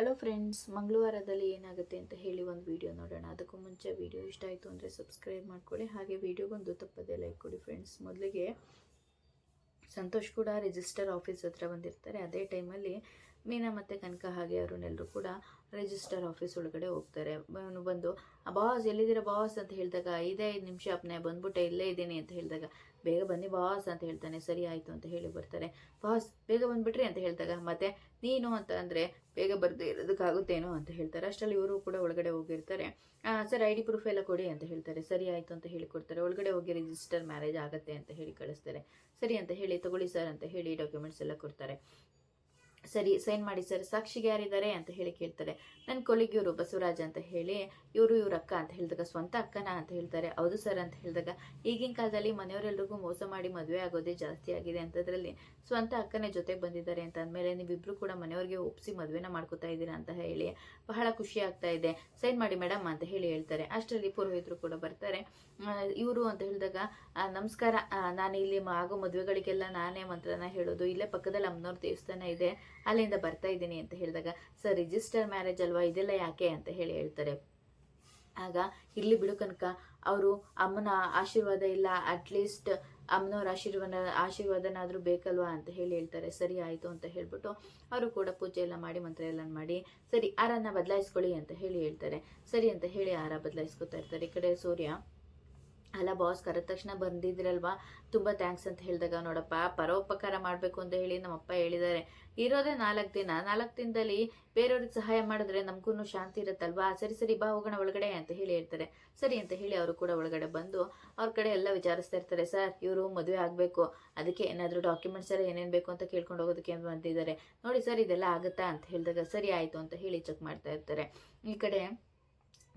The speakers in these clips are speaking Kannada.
ಹಲೋ ಫ್ರೆಂಡ್ಸ್ ಮಂಗಳವಾರದಲ್ಲಿ ಏನಾಗುತ್ತೆ ಅಂತ ಹೇಳಿ ಒಂದು ವಿಡಿಯೋ ನೋಡೋಣ. ಅದಕ್ಕೂ ಮುಂಚೆ ವಿಡಿಯೋ ಇಷ್ಟ ಆಯಿತು ಅಂದರೆ ಸಬ್ಸ್ಕ್ರೈಬ್ ಮಾಡ್ಕೊಳ್ಳಿ. ಹಾಗೆ ವಿಡಿಯೋಗೊಂದು ತಪ್ಪದೇ ಲೈಕ್ ಕೊಡಿ ಫ್ರೆಂಡ್ಸ್ ಮೊದಲಿಗೆ ಸಂತೋಷ್ ಕೂಡ ರಿಜಿಸ್ಟರ್ ಆಫೀಸ್ ಹತ್ರ ಬಂದಿರ್ತಾರೆ. ಅದೇ ಟೈಮಲ್ಲಿ ಮೀನಾ ಮತ್ತು ಕನಕ ಹಾಗೆ ಅರುಣೆಲ್ಲರೂ ಕೂಡ ರಿಜಿಸ್ಟರ್ ಆಫೀಸ್ ಒಳಗಡೆ ಹೋಗ್ತಾರೆ. ಅವನು ಬಂದು ಬಾಸ್ ಎಲ್ಲಿದ್ದೀರ ಬಾಸ್ ಅಂತ ಹೇಳಿದಾಗ ಐದೇ ಐದು ನಿಮಿಷ ಅಪ್ನೆ, ಬಂದ್ಬಿಟ್ಟೆ ಇಲ್ಲೇ ಇದ್ದೀನಿ ಅಂತ ಹೇಳಿದಾಗ, ಬೇಗ ಬನ್ನಿ ಬಾಸ್ ಅಂತ ಹೇಳ್ತಾನೆ, ಸರಿ ಆಯಿತು ಅಂತ ಹೇಳಿ ಬರ್ತಾರೆ. ಬಾಸ್ ಬೇಗ ಬಂದ್ಬಿಟ್ರಿ ಅಂತ ಹೇಳಿದಾಗ, ಮತ್ತೆ ನೀನು ಅಂತ ಅಂದರೆ ಬೇಗ ಬರ್ದೇ ಇರೋದಕ್ಕಾಗುತ್ತೇನೋ ಅಂತ ಹೇಳ್ತಾರೆ. ಅಷ್ಟರಲ್ಲಿ ಇವರು ಕೂಡ ಒಳಗಡೆ ಹೋಗಿರ್ತಾರೆ. ಸರ್, ಐ ಡಿ ಪ್ರೂಫ್ ಎಲ್ಲ ಕೊಡಿ ಅಂತ ಹೇಳ್ತಾರೆ. ಸರಿ ಆಯಿತು ಅಂತ ಹೇಳಿ ಕೊಡ್ತಾರೆ. ಒಳಗಡೆ ಹೋಗಿ ರಿಜಿಸ್ಟರ್ ಮ್ಯಾರೇಜ್ ಆಗುತ್ತೆ ಅಂತ ಹೇಳಿ ಕಳಿಸ್ತಾರೆ. ಸರಿ ಅಂತ ಹೇಳಿ, ತಗೊಳ್ಳಿ ಸರ್ ಅಂತ ಹೇಳಿ ಡಾಕ್ಯುಮೆಂಟ್ಸ್ ಎಲ್ಲ ಕೊಡ್ತಾರೆ. ಸರಿ, ಸೈನ್ ಮಾಡಿ ಸರ್, ಸಾಕ್ಷಿಗೆ ಯಾರಿದ್ದಾರೆ ಅಂತ ಹೇಳಿ ಕೇಳ್ತಾರೆ. ನನ್ನ ಕೊಲಿಗೆ ಇವರು ಬಸವರಾಜ್ ಅಂತ ಹೇಳಿ, ಇವರು ಇವ್ರ ಅಕ್ಕ ಅಂತ ಹೇಳಿದಾಗ ಸ್ವಂತ ಅಕ್ಕನ ಅಂತ ಹೇಳ್ತಾರೆ. ಹೌದು ಸರ್ ಅಂತ ಹೇಳಿದಾಗ, ಈಗಿನ ಕಾಲದಲ್ಲಿ ಮನೆಯವರೆಲ್ರಿಗೂ ಮೋಸ ಮಾಡಿ ಮದುವೆ ಆಗೋದೇ ಜಾಸ್ತಿ ಆಗಿದೆ ಅಂತದ್ರಲ್ಲಿ ಸ್ವಂತ ಅಕ್ಕನೇ ಜೊತೆಗೆ ಬಂದಿದ್ದಾರೆ ಅಂತ ಅಂದಮೇಲೆ ನೀವಿಬ್ರು ಕೂಡ ಮನೆಯವ್ರಿಗೆ ಒಪ್ಪಿಸಿ ಮದುವೆನ ಮಾಡ್ಕೋತಾ ಇದ್ದೀರಾ ಅಂತ ಹೇಳಿ ಬಹಳ ಖುಷಿ ಆಗ್ತಾ ಇದೆ. ಸೈನ್ ಮಾಡಿ ಮೇಡಮ್ ಅಂತ ಹೇಳಿ ಹೇಳ್ತಾರೆ. ಅಷ್ಟರಲ್ಲಿ ಪುರೋಹಿತರು ಕೂಡ ಬರ್ತಾರೆ. ಇವರು ಅಂತ ಹೇಳಿದಾಗ ನಮಸ್ಕಾರ. ನಾನು ಇಲ್ಲಿ ಆಗೋ ಮದುವೆಗಳಿಗೆಲ್ಲ ನಾನೇ ಮಂತ್ರನ ಹೇಳೋದು. ಇಲ್ಲೇ ಪಕ್ಕದಲ್ಲಿ ಅಮ್ಮನವ್ರ ದೇವಸ್ಥಾನ ಇದೆ. ಅಲ್ಲಿಂದ ಬರ್ತಾ ಇದ್ದೀನಿ ಅಂತ ಹೇಳಿದಾಗ, ಸರ್ ರಿಜಿಸ್ಟರ್ ಮ್ಯಾರೇಜ್ ಅಲ್ವಾ? ಇದೆಲ್ಲ ಯಾಕೆ? ಅಂತ ಹೇಳಿ ಹೇಳ್ತಾರೆ. ಆಗ, ಇಲ್ಲಿ ಬಿಡು ಕನಕ, ಅವರು ಅಮ್ಮನ ಆಶೀರ್ವಾದ ಇಲ್ಲ ಅಟ್ಲೀಸ್ಟ್ ಅಮ್ಮನವ್ರ ಆಶೀರ್ವಾದ, ಆಶೀರ್ವಾದನಾದರೂ ಬೇಕಲ್ವಾ? ಅಂತ ಹೇಳಿ ಹೇಳ್ತಾರೆ. ಸರಿ, ಆಯಿತು, ಅಂತ ಹೇಳ್ಬಿಟ್ಟು ಅವರು ಕೂಡ ಪೂಜೆ ಎಲ್ಲ ಮಾಡಿ, ಮಂತ್ರ ಎಲ್ಲ ಮಾಡಿ, ಸರಿ, ಆರನ್ನ ಬದಲಾಯಿಸ್ಕೊಳ್ಳಿ, ಅಂತ ಹೇಳಿ ಹೇಳ್ತಾರೆ. ಸರಿ ಅಂತ ಹೇಳಿ ಆರ ಬದಲಾಯಿಸ್ಕೊತಾ ಇರ್ತಾರೆ. ಈ ಕಡೆ ಸೂರ್ಯ ಅಲ್ಲ ಬಾಸ್ ಕರೆದ ತಕ್ಷಣ ಬಂದಿದ್ರಲ್ವಾ? ತುಂಬ ಥ್ಯಾಂಕ್ಸ್ ಅಂತ ಹೇಳಿದಾಗ ನೋಡಪ್ಪ ಪರೋಪಕಾರ ಮಾಡಬೇಕು ಅಂತ ಹೇಳಿ ನಮ್ಮಪ್ಪ ಹೇಳಿದ್ದಾರೆ. ಇರೋದೇ ನಾಲ್ಕು ದಿನ. ನಾಲ್ಕು ದಿನದಲ್ಲಿ ಬೇರೆಯವ್ರಿಗೆ ಸಹಾಯ ಮಾಡಿದ್ರೆ ನಮಗೂ ಶಾಂತಿ ಇರುತ್ತಲ್ವಾ? ಸರಿ ಸರಿ, ಬಾ, ಹೋಗೋಣ ಒಳಗಡೆ ಅಂತ ಹೇಳಿ ಹೇಳ್ತಾರೆ. ಸರಿ ಅಂತ ಹೇಳಿ ಅವರು ಕೂಡ ಒಳಗಡೆ ಬಂದು ಅವ್ರ ಕಡೆ ಎಲ್ಲ ವಿಚಾರಿಸ್ತಾ ಇರ್ತಾರೆ. ಸರ್, ಇವರು ಮದುವೆ ಆಗಬೇಕು. ಅದಕ್ಕೆ ಏನಾದರೂ ಡಾಕ್ಯುಮೆಂಟ್ಸ್ ಎಲ್ಲ ಏನೇನು ಬೇಕು ಅಂತ ಕೇಳ್ಕೊಂಡು ಹೋಗೋದಕ್ಕೆ ಅಂತ ಬಂದಿದ್ದಾರೆ. ನೋಡಿ ಸರ್, ಇದೆಲ್ಲ ಆಗುತ್ತಾ? ಅಂತ ಹೇಳಿದಾಗ, ಸರಿ, ಆಯಿತು, ಅಂತ ಹೇಳಿ ಚೆಕ್ ಮಾಡ್ತಾ ಇರ್ತಾರೆ. ಈ ಕಡೆ,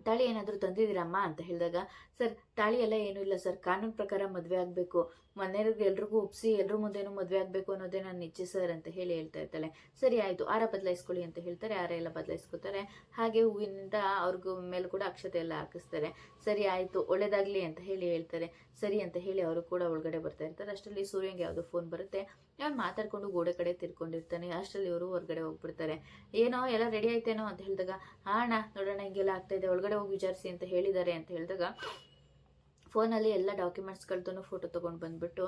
ತಾಳಿ ಏನಾದರೂ ತಂದಿದ್ದೀರಮ್ಮ? ಅಂತ ಹೇಳಿದಾಗ ಸರ್, ತಾಳಿ ಎಲ್ಲ ಏನೂ ಇಲ್ಲ ಸರ್. ಕಾನೂನು ಪ್ರಕಾರ ಮದುವೆ ಆಗಬೇಕು. ಮನೆಯವ್ರಿಗೆ ಎಲ್ರಿಗೂ ಒಪ್ಸಿ ಎಲ್ಲರೂ ಮುಂದೆನೂ ಮದುವೆ ಆಗಬೇಕು ಅನ್ನೋದೇ ನಾನು ನಿಚ್ಚೆ ಸರ್ ಅಂತ ಹೇಳಿ ಹೇಳ್ತಾ ಇರ್ತಾಳೆ. ಸರಿ, ಆಯಿತು. ಆರ ಬದಲಾಯಿಸ್ಕೊಳ್ಳಿ ಅಂತ ಹೇಳ್ತಾರೆ. ಆರ ಎಲ್ಲ ಬದಲಾಯಿಸ್ಕೊತಾರೆ. ಹಾಗೆ ಹೂವಿನಿಂದ ಅವ್ರಿಗೂ ಮೇಲೆ ಕೂಡ ಅಕ್ಷತೆ ಎಲ್ಲ ಹಾಕಿಸ್ತಾರೆ. ಸರಿ, ಆಯಿತು. ಒಳ್ಳೇದಾಗಲಿ ಅಂತ ಹೇಳಿ ಹೇಳ್ತಾರೆ. ಸರಿ ಅಂತ ಹೇಳಿ ಅವರು ಕೂಡ ಒಳಗಡೆ ಬರ್ತಾ ಇರ್ತಾರೆ. ಅಷ್ಟರಲ್ಲಿ ಸೂರ್ಯಂಗೆ ಯಾವುದೋ ಫೋನ್ ಬರುತ್ತೆ. ಅವ್ನು ಮಾತಾಡ್ಕೊಂಡು ಗೋಡೆ ಕಡೆ ತಿರ್ಕೊಂಡಿರ್ತಾನೆ. ಅಷ್ಟರಲ್ಲಿ ಇವರು ಹೊರಗಡೆ ಹೋಗ್ಬಿಡ್ತಾರೆ. ಏನೋ, ಎಲ್ಲ ರೆಡಿ ಆಯ್ತೇನೋ ಅಂತ ಹೇಳಿದಾಗ "ಹಾ ಅಣ್ಣ ನೋಡೋಣ ಹಿಂಗೆಲ್ಲ ಆಗ್ತಾ ಇದೆ. ಒಳಗಡೆ ಹೋಗಿ ವಿಚಾರಿಸಿ ಅಂತ ಹೇಳಿದ್ದಾರೆ. ಅಂತ ಹೇಳಿದಾಗ ಫೋನಲ್ಲಿ ಎಲ್ಲ ಡಾಕ್ಯುಮೆಂಟ್ಸ್ಗಳದ್ದು ಫೋಟೋ ತೊಗೊಂಡು ಬಂದ್ಬಿಟ್ಟು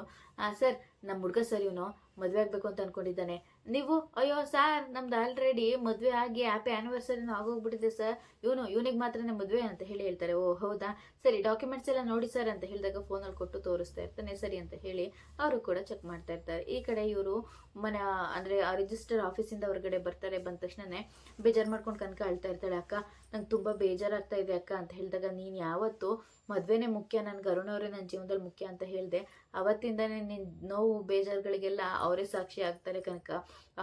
ಸರ್ ನಮ್ಮ ಹುಡುಗ ಸರ್ ಇವನು ಮದುವೆ ಆಗಬೇಕು ಅಂತ ಅನ್ಕೊಂಡಿದ್ದಾನೆ. ನೀವು, ಅಯ್ಯೋ ಸರ್ ನಮ್ದು ಆಲ್ರೆಡಿ ಮದುವೆ ಆಗಿ ಹ್ಯಾಪಿ ಆ್ಯನಿವರ್ಸರಿನೂ ಆಗೋಗ್ಬಿಟ್ಟಿದೆ ಸರ್ ಇವನು, ಇವನಿಗೆ ಮಾತ್ರನೇ ಮದುವೆ ಅಂತ ಹೇಳಿ ಹೇಳ್ತಾರೆ. ಓ, ಹೌದಾ? ಸರಿ ಡಾಕ್ಯುಮೆಂಟ್ಸ್ ಎಲ್ಲ ನೋಡಿ ಸರ್ ಅಂತ ಹೇಳಿದಾಗ ಫೋನಲ್ಲಿ ಕೊಟ್ಟು ತೋರಿಸ್ತಾ ಇರ್ತಾನೆ ಸರಿ ಅಂತ ಹೇಳಿ ಅವರು ಕೂಡ ಚೆಕ್ ಮಾಡ್ತಾ ಇರ್ತಾರೆ. ಈ ಕಡೆ ಇವರು ಮನೆ, ಅಂದರೆ ಆ ರಿಜಿಸ್ಟರ್ ಆಫೀಸಿಂದ ಹೊರಗಡೆ ಬರ್ತಾರೆ. ಬಂದ ತಕ್ಷಣನೇ ಬೇಜಾರು ಮಾಡ್ಕೊಂಡು ಕನಕ ಅಳ್ತಾ ಇರ್ತಾಳೆ. ಅಕ್ಕ, ನಂಗೆ ತುಂಬ ಬೇಜಾರಾಗ್ತಾ ಇದೆ ಅಕ್ಕ, ಅಂತ ಹೇಳಿದಾಗ, ನೀನು ಯಾವತ್ತು ಮದುವೆನೇ ಮುಖ್ಯ ನನಗೆ ಅವರೇ ನನ್ನ ಜೀವನದಲ್ಲಿ ಮುಖ್ಯ, ಅಂತ ಹೇಳಿದೆ. ಅವತ್ತಿಂದನೇ ನಿನ್ನ ನೋವು ಬೇಜಾರುಗಳಿಗೆಲ್ಲ ಅವರೇ ಸಾಕ್ಷಿ ಆಗ್ತಾರೆ ಕನಕ.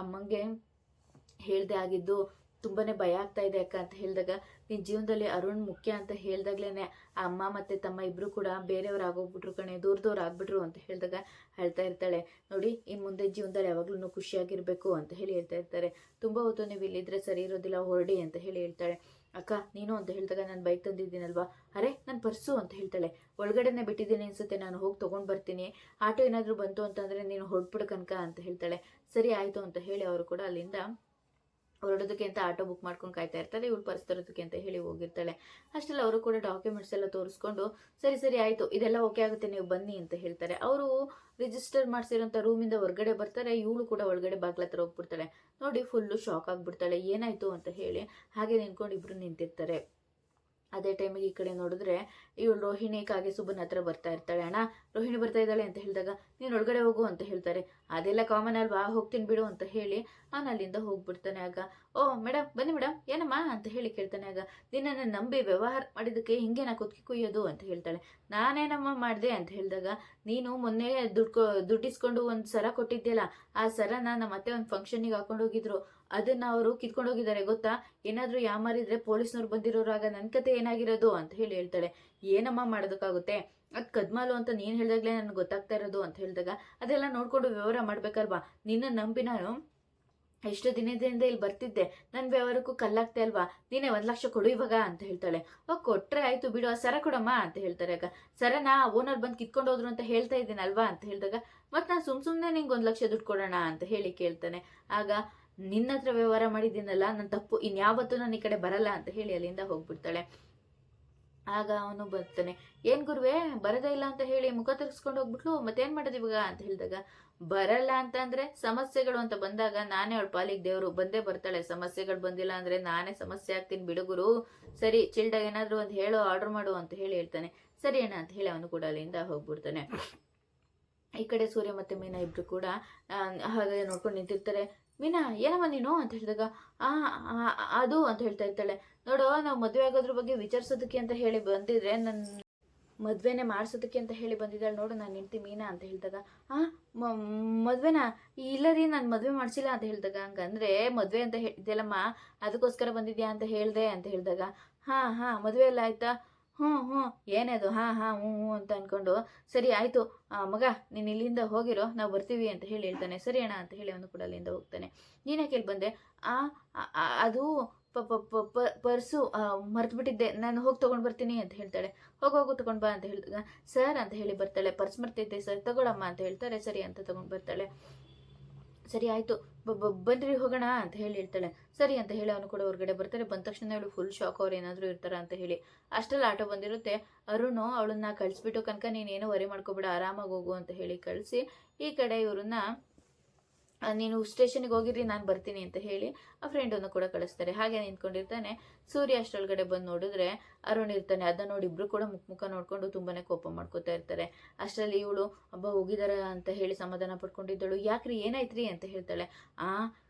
ಅಮ್ಮಂಗೆ ಹೇಳ್ದೆ ಆಗಿದ್ದು ತುಂಬಾ ಭಯ ಆಗ್ತಾ ಇದೆ ಅಕ್ಕ ಅಂತ ಹೇಳಿದಾಗ ನಿನ್ನ ಜೀವನದಲ್ಲಿ ಅರುಣ್ ಮುಖ್ಯ ಅಂತ ಹೇಳ್ದಾಗ್ಲೇ ಅಮ್ಮ ಮತ್ತು ತಮ್ಮ ಇಬ್ಬರು ಕೂಡ ಬೇರೆಯವ್ರು ಆಗೋಗ್ಬಿಟ್ರು ಕಣೆ, ದೂರದವ್ರು ಆಗ್ಬಿಟ್ರು ಅಂತ ಹೇಳಿದಾಗ ಹೇಳ್ತಾ ಇರ್ತಾಳೆ. ನೋಡಿ, ಈ ಮುಂದೆ ಜೀವನದಲ್ಲಿ ಯಾವಾಗ್ಲೂ ಖುಷಿಯಾಗಿರಬೇಕು ಅಂತ ಹೇಳಿ ಹೇಳ್ತಾ ಇರ್ತಾರೆ. ತುಂಬ ಹೊತ್ತು ನೀವು ಇಲ್ಲಿದ್ರೆ ಸರಿ ಇರೋದಿಲ್ಲ, ಹೊರಡಿ ಅಂತ ಹೇಳಿ ಹೇಳ್ತಾಳೆ. ಅಕ್ಕ, ನೀನು ಅಂತ ಹೇಳಿದಾಗ ನಾನು ಬೈಕ್ ತಂದಿದ್ದೀನಲ್ವಾ? ಅರೆ ನನ್ನ ಪರ್ಸು ಅಂತ ಹೇಳ್ತಾಳೆ. ಒಳಗಡೆನೆ ಬಿಟ್ಟಿದ್ದೀನಿ ಅನ್ಸುತ್ತೆ, ನಾನು ಹೋಗಿ ತೊಗೊಂಡು ಬರ್ತೀನಿ. ಆಟೋ ಏನಾದರೂ ಬಂತು ಅಂತಂದರೆ ನೀನು ಹೊರಟ್ಬಿಡು ಕನಕ ಅಂತ ಹೇಳ್ತಾಳೆ. ಸರಿ, ಆಯಿತು ಅಂತ ಹೇಳಿ ಅವರು ಕೂಡ ಅಲ್ಲಿಂದ ಹೊರಡೋದಕ್ಕೆ ಅಂತ ಆಟೋ ಬುಕ್ ಮಾಡ್ಕೊಂಡು ಕಾಯ್ತಾ ಇರ್ತಾರೆ. ಇವಳು ಪರ್ಸ್ ತರೋದಕ್ಕೆ ಅಂತ ಹೇಳಿ ಹೋಗಿರ್ತಾಳೆ. ಅಷ್ಟೆಲ್ಲ ಅವರು ಕೂಡ ಡಾಕ್ಯುಮೆಂಟ್ಸ್ ಎಲ್ಲ ತೋರಿಸ್ಕೊಂಡು, ಸರಿ ಸರಿ, ಆಯಿತು, ಇದೆಲ್ಲ ಓಕೆ ಆಗುತ್ತೆ, ನೀವು ಬನ್ನಿ ಅಂತ ಹೇಳ್ತಾರೆ. ಅವರು ರಿಜಿಸ್ಟರ್ ಮಾಡಿಸಿರೋಂಥ ರೂಮಿಂದ ಹೊರಗಡೆ ಬರ್ತಾರೆ, ಇವಳು ಕೂಡ ಒಳಗಡೆ ಬಾಗ್ಲ ಹತ್ರ ಹೋಗ್ಬಿಡ್ತಾಳೆ. ನೋಡಿ ಫುಲ್ಲು ಶಾಕ್ ಆಗಿಬಿಡ್ತಾಳೆ. ಏನಾಯಿತು ಅಂತ ಹೇಳಿ ಹಾಗೆ ನಿಂತ್ಕೊಂಡು ಇಬ್ಬರು ನಿಂತಿರ್ತಾರೆ. ಅದೇ ಟೈಮಿಗೆ ಈ ಕಡೆ ನೋಡಿದ್ರೆ ಇವಳು ರೋಹಿಣಿ ಕಾಗೆ ಸುಬ್ಬನ ಹತ್ರ ಬರ್ತಾ ಇರ್ತಾಳೆ. ಅಣ್ಣ, ರೋಹಿಣಿ ಬರ್ತಾ ಇದ್ದಾಳೆ ಅಂತ ಹೇಳಿದಾಗ ನೀನು ಒಳಗಡೆ ಹೋಗು ಅಂತ ಹೇಳ್ತಾರೆ. ಅದೆಲ್ಲ ಕಾಮನ್ ಅಲ್ವಾ? ಹೋಗ್ತೀನಿ ಬಿಡು ಅಂತ ಹೇಳಿ ಅವನು ಅಲ್ಲಿಂದ ಹೋಗ್ಬಿಡ್ತಾನೆ ಆಗ. ಓ ಮೇಡಮ್ ಬನ್ನಿ ಮೇಡಮ್ ಏನಮ್ಮ ಅಂತ ಹೇಳಿ ಕೇಳ್ತಾನೆ ಆಗ. ನಿನ್ನನ್ನು ನಂಬಿ ವ್ಯವಹಾರ ಮಾಡಿದ್ದಕ್ಕೆ ಹಿಂಗೆ ನಾ ಕುತ್ಕಿ ಕುಯ್ಯೋದು ಅಂತ ಹೇಳ್ತಾಳೆ. ನಾನೇನಮ್ಮ ಮಾಡಿದೆ ಅಂತ ಹೇಳಿದಾಗ, ನೀನು ಮೊನ್ನೆ ದುಡ್ಡು ದುಡ್ಡಿಸ್ಕೊಂಡು ಒಂದು ಸರ ಕೊಟ್ಟಿದ್ದೆಯಲ್ಲ ಆ ಸರನ ನಮ್ಮ ಅತ್ತೆ ಒಂದು ಫಂಕ್ಷನಿಗೆ ಹಾಕೊಂಡು ಹೋಗಿದ್ರು. ಅದನ್ನ ಅವರು ಕಿತ್ಕೊಂಡು ಹೋಗಿದ್ದಾರೆ, ಗೊತ್ತಾ? ಏನಾದರೂ ಯಾಮಾರಿದ್ರೆ ಪೊಲೀಸ್ನವ್ರು ಬಂದಿರೋರಾಗ ನನ್ನ ಕತೆ ಏನಾಗಿರೋದು ಅಂತ ಹೇಳಿ ಹೇಳ್ತಾಳೆ. ಏನಮ್ಮ ಮಾಡೋದಕ್ಕಾಗುತ್ತೆ? ಅದು ಕದ್ಮಾಲು ಅಂತ ನೀನು ಹೇಳಿದಾಗಲೇ ನನಗೆ ಗೊತ್ತಾಗ್ತಾ ಇರೋದು ಅಂತ ಹೇಳಿದಾಗ ಅದೆಲ್ಲ ನೋಡ್ಕೊಂಡು ವ್ಯವಹಾರ ಮಾಡ್ಬೇಕಲ್ವಾ? ನಿನ್ನ ನಂಬಿ ನಾನು ಎಷ್ಟು ದಿನದಿಂದ ಇಲ್ಲಿ ಬರ್ತಿದ್ದೆ. ನನ್ನ ವ್ಯವಹಾರಕ್ಕೂ ಕಲ್ಲಾಗ್ತೆ ಅಲ್ವಾ ನೀನೇ ಒಂದು ಲಕ್ಷ ಕೊಡು ಇವಾಗ ಅಂತ ಹೇಳ್ತಾಳೆ. ಓ ಕೊಟ್ರೆ ಆಯ್ತು ಬಿಡು, ಆ ಸರ ಕೊಡಮ್ಮ ಅಂತ ಹೇಳ್ತಾರೆ ಆಗ. ಸರನಾ ಓನರ್ ಬಂದು ಕಿತ್ಕೊಂಡು ಹೋದ್ರು ಅಂತ ಹೇಳ್ತಾ ಇದ್ದೀನಲ್ವಾ ಅಂತ ಹೇಳಿದಾಗ ಮತ್ತೆ ನಾನು ಸುಮ್ ಸುಮ್ಮನೆ ನಿಂಗೆ ಒಂದು ಲಕ್ಷ ದುಡ್ಡು ಕೊಡೋಣ ಅಂತ ಹೇಳಿ ಕೇಳ್ತಾನೆ. ಆಗ ನಿನ್ನ ಹತ್ರ ವ್ಯವಹಾರ ಮಾಡಿದ್ದೀನಲ್ಲ ನನ್ನ ತಪ್ಪು ಇನ್ಯಾವತ್ತೂ ನಾನು ಈ ಕಡೆ ಬರಲ್ಲ ಅಂತ ಹೇಳಿ ಅಲ್ಲಿಂದ ಹೋಗ್ಬಿಡ್ತಾಳೆ. ಆಗ ಅವನು ಬರ್ತಾನೆ, ಏನ್ ಗುರುವೆ, ಬರದೇ ಇಲ್ಲ ಅಂತ ಹೇಳಿ ಮುಖ ತರಿಸ್ಕೊಂಡು ಹೋಗ್ಬಿಟ್ಲು, ಮತ್ತೇನ್ ಮಾಡೋದು ಇವಾಗ? ಅಂತ ಹೇಳಿದಾಗ, ಬರಲ್ಲ ಅಂತ ಅಂದ್ರೆ ಸಮಸ್ಯೆಗಳು ಅಂತ ಬಂದಾಗ ನಾನೇ ಅವಳ ಪಾಲಿಗೆ ದೇವರು, ಬಂದೇ ಬರ್ತಾಳೆ, ಸಮಸ್ಯೆಗಳು ಬಂದಿಲ್ಲ ಅಂದ್ರೆ ನಾನೇ ಸಮಸ್ಯೆ ಆಗ್ತೀನಿ ಬಿಡುಗುರು ಸರಿ ಚಿಲ್ಡಾಗ ಏನಾದ್ರು ಒಂದು ಹೇಳು, ಆರ್ಡರ್ ಮಾಡು ಅಂತ ಹೇಳಿ ಹೇಳ್ತಾನೆ. ಸರಿ ಅಣ್ಣ ಅಂತ ಹೇಳಿ ಅವನು ಕೂಡ ಅಲ್ಲಿಂದ ಹೋಗ್ಬಿಡ್ತಾನೆ. ಈ ಕಡೆ ಸೂರ್ಯ ಮತ್ತೆ ಮೀನಾ ಇಬ್ರು ಕೂಡ ಹಾಗೆ ನೋಡ್ಕೊಂಡು ನಿಂತಿರ್ತಾರೆ. ಮೀನಾ ಏನಮ್ಮ ನೀನು ಅಂತ ಹೇಳಿದಾಗ, ಆ ಅದು ಅಂತ ಹೇಳ್ತಾ ಇರ್ತಾಳೆ ನೋಡು, ನಾವು ಮದುವೆ ಆಗೋದ್ರ ಬಗ್ಗೆ ವಿಚಾರಿಸೋದಕ್ಕೆ ಅಂತ ಹೇಳಿ ಬಂದಿದ್ರೆ ನನ್ನ ಮದ್ವೆನೆ ಮಾಡಿಸೋದಕ್ಕೆ ಅಂತ ಹೇಳಿ ಬಂದಿದ್ದಾಳೆ. ನೋಡು, ನಾನು ಹೆಂಡ್ತಿ ಮೀನಾ ಅಂತ ಹೇಳಿದಾಗ, ಆ ಮದ್ವೆನಾ? ಇಲ್ಲ ರೀ, ನಾನು ಮದ್ವೆ ಮಾಡಿಸಿಲ್ಲ ಅಂತ ಹೇಳಿದಾಗ, ಹಂಗಂದ್ರೆ ಮದ್ವೆ ಅಂತ ಹೇಳಿದ್ದೆಲ್ಲಮ್ಮ ಅದಕ್ಕೋಸ್ಕರ ಬಂದಿದ್ಯಾ ಅಂತ ಹೇಳ್ದೆ ಅಂತ ಹೇಳಿದಾಗ, ಹಾ ಹಾ, ಮದ್ವೆ ಎಲ್ಲ ಆಯ್ತಾ? ಹ್ಞೂ ಹ್ಞೂ. ಏನದು? ಹಾಂ ಹಾಂ, ಹ್ಞೂ ಹ್ಞೂ ಅಂತ ಅಂದ್ಕೊಂಡು ಸರಿ, ಆಯಿತು. ಮಗ, ನೀನು ಇಲ್ಲಿಂದ ಹೋಗಿರೋ, ನಾವು ಬರ್ತೀವಿ ಅಂತ ಹೇಳಿ ಹೇಳ್ತಾನೆ. ಸರಿ ಅಣ್ಣ ಅಂತ ಹೇಳಿ ಅವನು ಕೂಡ ಅಲ್ಲಿಂದ ಹೋಗ್ತಾನೆ. ನೀನೇ ಕೇಳಿ ಬಂದೆ? ಆ ಅದು ಪ ಪ ಪರ್ಸು ಬಿಟ್ಟಿದ್ದೆ. ನಾನು ಹೋಗಿ ತೊಗೊಂಡು ಬರ್ತೀನಿ ಅಂತ ಹೇಳ್ತಾಳೆ. ಹೋಗಿ, ಹೋಗು, ತೊಗೊಂಡು ಬಾ ಅಂತ ಹೇಳಿದಾಗ, ಸರ್, ಅಂತ ಹೇಳಿ ಬರ್ತಾಳೆ. ಪರ್ಸ್ ಮರ್ತಿದ್ದೆ, ಸರ್, ತಗೊಳಮ್ಮ ಅಂತ ಹೇಳ್ತಾರೆ. ಸರಿ ಅಂತ ತೊಗೊಂಡು ಬರ್ತಾಳೆ. ಸರಿ ಆಯಿತು ಬನ್ರಿ ಹೋಗೋಣ ಅಂತ ಹೇಳಿ ಹೇಳ್ತಾಳೆ ಸರಿ ಅಂತ ಹೇಳಿ ಅವನು ಕೂಡ ಹೊರಗಡೆ ಬರ್ತಾರೆ ಬಂದ ತಕ್ಷಣ ಅವಳು ಫುಲ್ ಶಾಕ್ ಅವ್ರು ಏನಾದರೂ ಇರ್ತಾರ ಅಂತ ಹೇಳಿ. ಅಷ್ಟರಲ್ಲಿ ಆಟೋ ಬಂದಿರುತ್ತೆ. ಅರುಣು ಅವಳನ್ನ ಕಳಿಸ್ಬಿಟ್ಟು, ಕನಕ ನೀನೇನು ವರಿ ಮಾಡ್ಕೊಬೇಡ, ಆರಾಮಾಗಿ ಹೋಗು ಅಂತ ಹೇಳಿ ಕಳಿಸಿ, ಈ ಕಡೆ ಇವ್ರನ್ನ ನೀನು ಸ್ಟೇಷನ್ಗೆ ಹೋಗಿರಿ ನಾನು ಬರ್ತೀನಿ ಅಂತ ಹೇಳಿ ಆ ಫ್ರೆಂಡನ್ನು ಕೂಡ ಕಳಿಸ್ತಾರೆ. ಹಾಗೆ ನಿಂತ್ಕೊಂಡಿರ್ತಾನೆ. ಸೂರ್ಯ ಅಷ್ಟರೊಳಗಡೆ ಬಂದು ನೋಡಿದ್ರೆ ಅರುಣ್ ಇರ್ತಾನೆ. ಅದನ್ನ ನೋಡಿ ಇಬ್ರು ಕೂಡ ಮುಖ ಮುಖ ನೋಡಿಕೊಂಡು ತುಂಬಾನೇ ಕೋಪ ಮಾಡ್ಕೋತಾ ಇರ್ತಾರೆ. ಅಷ್ಟರಲ್ಲಿ ಇವಳು ಒಬ್ಬ ಹೋಗಿದಾರ ಅಂತ ಹೇಳಿ ಸಮಾಧಾನ ಪಡ್ಕೊಂಡಿದ್ದಳು. ಯಾಕ್ರಿ, ಏನಾಯ್ತ್ರಿ? ಅಂತ ಹೇಳ್ತಾಳೆ. ಆ,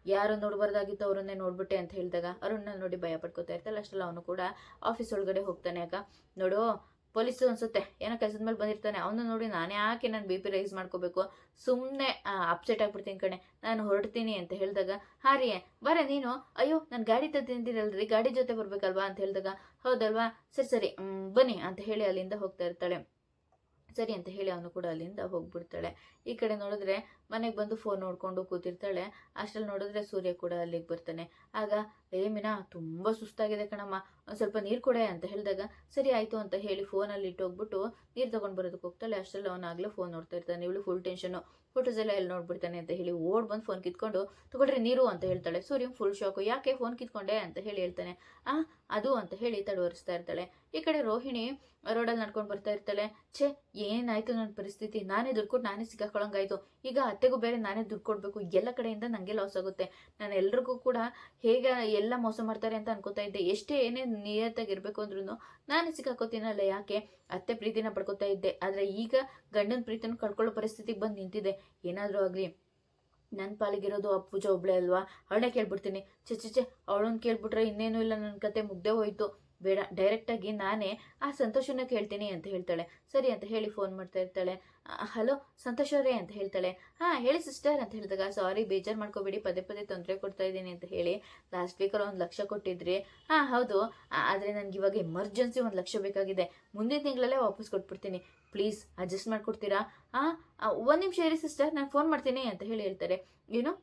ಯಾರು ನೋಡ್ಬಾರ್ದಾಗಿತ್ತು ಅವರನ್ನೇ ನೋಡ್ಬಿಟ್ಟೆ ಅಂತ ಹೇಳಿದಾಗ ಅರುಣ್ನ ನೋಡಿ ಭಯ ಪಡ್ಕೋತಾ ಇರ್ತಾಳೆ. ಅಷ್ಟರಲ್ಲಿ ಅವನು ಕೂಡ ಆಫೀಸ್ ಒಳಗಡೆ ಹೋಗ್ತಾನೆ. ಆಗ ನೋಡು ಪೊಲೀಸು ಅನ್ಸುತ್ತೆ. ಏನೋ ಕೆಲಸದ ಮೇಲೆ ಬಂದಿರ್ತಾನೆ. ಅವನು ನೋಡಿ ನಾನೇ ಯಾಕೆ ನಾನು ಬಿ ಪಿ ರೈಸ್ ಮಾಡ್ಕೋಬೇಕು? ಸುಮ್ಮನೆ ಅಪ್ಸೆಟ್ ಆಗ್ಬಿಡ್ತೀನಿ ಕಣೆ. ನಾನು ಹೊರಡ್ತೀನಿ ಅಂತ ಹೇಳಿದಾಗ ಹಾ ರೀ ಬರ ನೀನು? ಅಯ್ಯೋ, ನಾನು ಗಾಡಿ ತಂದಿದ್ದೀರಲ್ರಿ ಗಾಡಿ ಜೊತೆ ಬರ್ಬೇಕಲ್ವಾ? ಅಂತ ಹೇಳಿದಾಗ, ಹೌದಲ್ವಾ? ಸರಿ ಸರಿ. ಬನ್ನಿ, ಅಂತ ಹೇಳಿ ಅಲ್ಲಿಂದ ಹೋಗ್ತಾ ಇರ್ತಾಳೆ. ಸರಿ ಅಂತ ಹೇಳಿ ಅವನು ಕೂಡ ಅಲ್ಲಿಂದ ಹೋಗ್ಬಿಡ್ತಾಳೆ. ಈ ಕಡೆ ನೋಡಿದ್ರೆ ಮನೆಗೆ ಬಂದು ಫೋನ್ ನೋಡಿಕೊಂಡು ಕೂತಿರ್ತಾಳೆ. ಅಷ್ಟ್ರಲ್ಲಿ ನೋಡಿದ್ರೆ ಸೂರ್ಯ ಕೂಡ ಅಲ್ಲಿಗೆ ಬರ್ತಾನೆ. ಆಗ, ಏ ಮೀನಾ, ತುಂಬ ಸುಸ್ತಾಗಿದೆ ಕಣಮ್ಮ. ಒಂದು ಸ್ವಲ್ಪ ನೀರು ಕೊಡೆ ಅಂತ ಹೇಳಿದಾಗ, ಸರಿ ಆಯಿತು ಅಂತ ಹೇಳಿ ಫೋನಲ್ಲಿ ಇಟ್ಟೋಗ್ಬಿಟ್ಟು ನೀರು ತೊಗೊಂಡು ಬರೋದಕ್ಕೆ ಹೋಗ್ತಾಳೆ. ಅಷ್ಟರಲ್ಲಿ ಅವನಾಗಲೇ ಫೋನ್ ನೋಡ್ತಾ ಇರ್ತಾನೆ. ಇವಳು ಫುಲ್ ಟೆನ್ಷನು ಫೋಟೋಸ್ ಎಲ್ಲ ಎಲ್ಲಿ ನೋಡ್ಬಿಡ್ತಾನೆ ಅಂತ ಹೇಳಿ ಓಡ್ ಬಂದು ಫೋನ್ ಕಿತ್ಕೊಂಡು, ತಗೊಳ್ರಿ ನೀರು ಅಂತ ಹೇಳ್ತಾಳೆ. ಸೂರ್ಯ ಫುಲ್ ಶಾಕು ಯಾಕೆ ಫೋನ್ ಕಿತ್ಕೊಂಡೆ? ಅಂತ ಹೇಳಿ ಹೇಳ್ತಾನೆ. ಆ, ಅದು ಅಂತ ಹೇಳಿ ತಡವರಿಸ್ತಾ ಇರ್ತಾಳೆ. ಈ ಕಡೆ ರೋಹಿಣಿ ರೋಡಲ್ಲಿ ನಡ್ಕೊಂಡು ಬರ್ತಾ ಇರ್ತಾಳೆ. ಛೇ, ಏನಾಯ್ತು ನನ್ನ ಪರಿಸ್ಥಿತಿ? ನಾನೇ ದುಡ್ಡು ಕೊಟ್ಟು ನಾನೇ ಸಿಕ್ಕಾಕೊಳಂಗಾಯ್ತು. ಈಗ ಅತ್ತೆಗೂ ಬೇರೆ ನಾನೇ ದುಡ್ಡು ಕೊಡಬೇಕು. ಎಲ್ಲ ಕಡೆಯಿಂದ ನನಗೆ ಲಾಸ್ ಆಗುತ್ತೆ. ನಾನು ಎಲ್ರಿಗೂ ಕೂಡ ಹೇಗೆ ಎಲ್ಲ ಮೋಸ ಮಾಡ್ತಾರೆ ಅಂತ ಅನ್ಕೋತಾ ಇದ್ದೆ. ಎಷ್ಟೇ ಏನೇ ನಿಯತ್ತಾಗಿರ್ಬೇಕು ಅಂದ್ರೂ ನಾನು ಸಿಕ್ಕಾಕೋತೀನಲ್ಲ ಯಾಕೆ? ಅತ್ತೆ ಪ್ರೀತಿನ ಪಡ್ಕೋತಾ ಇದ್ದೆ. ಆದರೆ ಈಗ ಗಂಡನ ಪ್ರೀತಿನ ಕಳ್ಕೊಳ್ಳೋ ಪರಿಸ್ಥಿತಿಗೆ ಬಂದು ನಿಂತಿದೆ ಏನಾದರೂ ಆಗಲಿ. ನನ್ನ ಪಾಲಿಗಿರೋದು ಆ ಪೂಜಾ ಒಬ್ಳೆ ಅಲ್ವಾ? ಅವಳೇ ಕೇಳ್ಬಿಡ್ತೀನಿ. ಚೆ ಚೆ ಚೆ ಅವಳನ್ನ ಕೇಳ್ಬಿಟ್ರೆ ಇನ್ನೇನು ಇಲ್ಲ. ನನ್ನ ಕತೆ ಮುಗ್ದೇ ಹೋಯ್ತು. ಬೇಡ ಡೈರೆಕ್ಟಾಗಿ ನಾನೇ, ಆ ಸಂತೋಷನ ಕೇಳ್ತೀನಿ ಅಂತ ಹೇಳ್ತಾಳೆ. ಸರಿ ಅಂತ ಹೇಳಿ ಫೋನ್ ಮಾಡ್ತಾ ಇರ್ತಾಳೆ. ಹಲೋ, ಸಂತೋಷ್ ಅವರೇ ಅಂತ ಹೇಳ್ತಾಳೆ. ಹಾಂ, ಹೇಳಿ ಸಿಸ್ಟರ್ ಅಂತ ಹೇಳಿದಾಗ ಸಾರಿ ಬೇಜಾರು ಮಾಡ್ಕೋಬೇಡಿ, ಪದೇ ಪದೇ ತೊಂದರೆ ಕೊಡ್ತಾ ಇದ್ದೀನಿ ಅಂತ ಹೇಳಿ ಲಾಸ್ಟ್ ವೀಕಲ್ಲಿ ಒಂದು ಲಕ್ಷ ಕೊಟ್ಟಿದ್ರಿ. ಹಾಂ, ಹೌದು. ಆದರೆ ನನಗೆ ಇವಾಗ ಎಮರ್ಜೆನ್ಸಿ ಒಂದು ಲಕ್ಷ ಬೇಕಾಗಿದೆ. ಮುಂದಿನ ತಿಂಗಳಲ್ಲೇ ವಾಪಸ್ ಕೊಟ್ಬಿಡ್ತೀನಿ. ಪ್ಲೀಸ್ ಅಡ್ಜಸ್ಟ್ ಮಾಡ್ಕೊಡ್ತೀರಾ? ಹಾಂ ಒಂದು ನಿಮಿಷ ಇರಿ ಸಿಸ್ಟರ್ ನಾನು ಫೋನ್ ಮಾಡ್ತೀನಿ ಅಂತ ಹೇಳಿ ಹೇಳ್ತಾರೆ. ಏನು?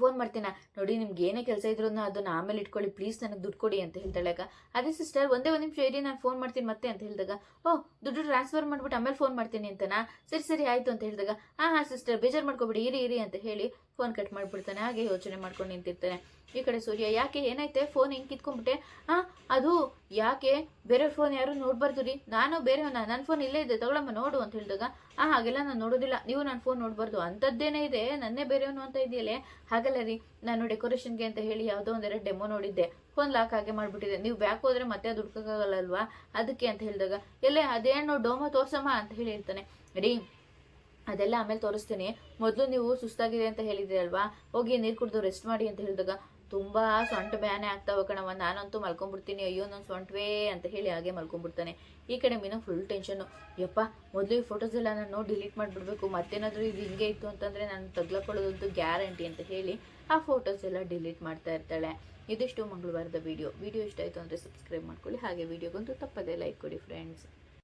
ಫೋನ್ ಮಾಡ್ತೀನ? ನೋಡಿ, ನಿಮ್ಗೆ ಏನೇ ಕೆಲಸ ಇದ್ರು ಅದನ್ನ ಆಮೇಲೆ ಇಟ್ಕೊಳ್ಳಿ ಪ್ಲೀಸ್ ನನಗೆ ದುಡ್ಡು ಕೊಡಿ ಅಂತ ಹೇಳ್ತಾಳೆ ಅದೇ ಸಿಸ್ಟರ್ ಒಂದೇ ಒಂದು ನಿಮಿಷ ಇರಿ, ನಾನು ಫೋನ್ ಮಾಡ್ತೀನಿ ಮತ್ತೆ ಅಂತ ಹೇಳಿದಾಗ, ಓ, ದುಡ್ಡು ಟ್ರಾನ್ಸ್ಫರ್ ಮಾಡ್ಬಿಟ್ಟು ಆಮೇಲೆ ಫೋನ್ ಮಾಡ್ತೀನಿ ಅಂತನಾ? ಸರಿ ಸರಿ, ಆಯಿತು ಅಂತ ಹೇಳಿದಾಗ ಹಾಂ ಹಾಂ ಸಿಸ್ಟರ್ ಬೇಜಾರು ಮಾಡ್ಕೊಬಿಡಿ, ಇರಿ ಇರಿ ಅಂತ ಹೇಳಿ ಫೋನ್ ಕಟ್ ಮಾಡಿಬಿಡ್ತಾನೆ, ಹಾಗೆ ಯೋಚನೆ ಮಾಡ್ಕೊಂಡು ನಿಂತಿರ್ತಾನೆ. ಈ ಕಡೆ ಸೂರ್ಯ, ಯಾಕೆ ಏನೈತೆ ಫೋನ್ ಹಿಂಗೆ ಕಿತ್ಕೊಂಡ್ಬಿಟ್ಟೆ? ಹಾಂ ಅದು ಯಾಕೆ? ಬೇರೆ ಫೋನ್ ಯಾರು ನೋಡ್ಬಾರ್ದು ರೀ. ನಾನು ಬೇರೆ ನನ್ನ ಫೋನ್ ಇಲ್ಲೇ ಇದೆ. ತಗೊಳಮ್ಮ, ನೋಡು ಅಂತ ಹೇಳಿದಾಗ, ಆ, ಹಾಗೆಲ್ಲ ನಾನು ನೋಡೋದಿಲ್ಲ. ನೀವು ನನ್ನ ಫೋನ್ ನೋಡಬಾರ್ದು. ಅಂಥದ್ದೇನೇ ಇದೆ. ನನ್ನೇ ಬೇರೆಯವನು ಅಂತ ಇದೆಯಲ್ಲೇ ಹಾಗಲ್ಲ ರೀ. ನಾನು ಡೆಕೋರೇಷನ್ಗೆ ಅಂತ ಹೇಳಿ ಯಾವುದೋ ಒಂದೆರಡು ಡೆಮೋ ನೋಡಿದ್ದೆ. ಫೋನ್ ಲಾಕ್ ಹಾಗೆ ಮಾಡಿಬಿಟ್ಟಿದೆ ನೀವು ಬ್ಯಾಕ್ ಹೋದರೆ ಮತ್ತೆ ಅದು ಹುಡ್ಕೋಕ್ಕಾಗಲ್ಲಲ್ವಾ ಅದಕ್ಕೆ ಅಂತ ಹೇಳಿದಾಗ, ಎಲ್ಲೇ, ಅದೇನು ಡೋಮೋ ತೋರ್ಸಮ್ಮ? ಅಂತ ಹೇಳಿರ್ತಾನೆ. ರೀ ಅದೆಲ್ಲ ಆಮೇಲೆ ತೋರಿಸ್ತೀನಿ. ಮೊದಲು ನೀವು ಸುಸ್ತಾಗಿದೆ ಅಂತ ಹೇಳಿದ್ದೀರಲ್ವಾ? ಹೋಗಿ ನೀರು ಕುಡಿದು ರೆಸ್ಟ್ ಮಾಡಿ ಅಂತ ಹೇಳಿದಾಗ ತುಂಬ ಸೊಂಟ ಬ್ಯಾನೆ ಆಗ್ತಾವ ಕಣವ ನಾನಂತೂ ಮಲ್ಕೊಂಡ್ಬಿಡ್ತೀನಿ ಅಯ್ಯೋ ನನ್ನ ಸೊಂಟವೇ ಅಂತ ಹೇಳಿ ಹಾಗೆ ಮಲ್ಕೊಂಡ್ಬಿಡ್ತಾನೆ ಈ ಕಡೆ ಮೀನು ಫುಲ್ ಟೆನ್ಷನ್ನು ಯಪ್ಪ, ಮೊದಲು ಈ ಫೋಟೋಸ್ ಎಲ್ಲ ನಾನು ಡಿಲೀಟ್ ಮಾಡಿಬಿಡ್ಬೇಕು. ಮತ್ತೇನಾದರೂ ಇದು ಹಿಂಗೆ ಇತ್ತು ಅಂತಂದರೆ ನಾನು ತಗ್ಲಕೊಳ್ಳೋದಂತೂ ಗ್ಯಾರಂಟಿ ಅಂತ ಹೇಳಿ ಆ ಫೋಟೋಸ್ ಎಲ್ಲ ಡಿಲೀಟ್ ಮಾಡ್ತಾ ಇರ್ತಾಳೆ. ಇದಿಷ್ಟು ಮಂಗಳವಾರದ ವಿಡಿಯೋ ವಿಡಿಯೋ ಇಷ್ಟ ಆಯಿತು ಅಂದರೆ ಸಬ್ಸ್ಕ್ರೈಬ್ ಮಾಡ್ಕೊಳ್ಳಿ. ಹಾಗೆ ವೀಡಿಯೋಗಂತೂ ತಪ್ಪದೇ ಲೈಕ್ ಕೊಡಿ ಫ್ರೆಂಡ್ಸ್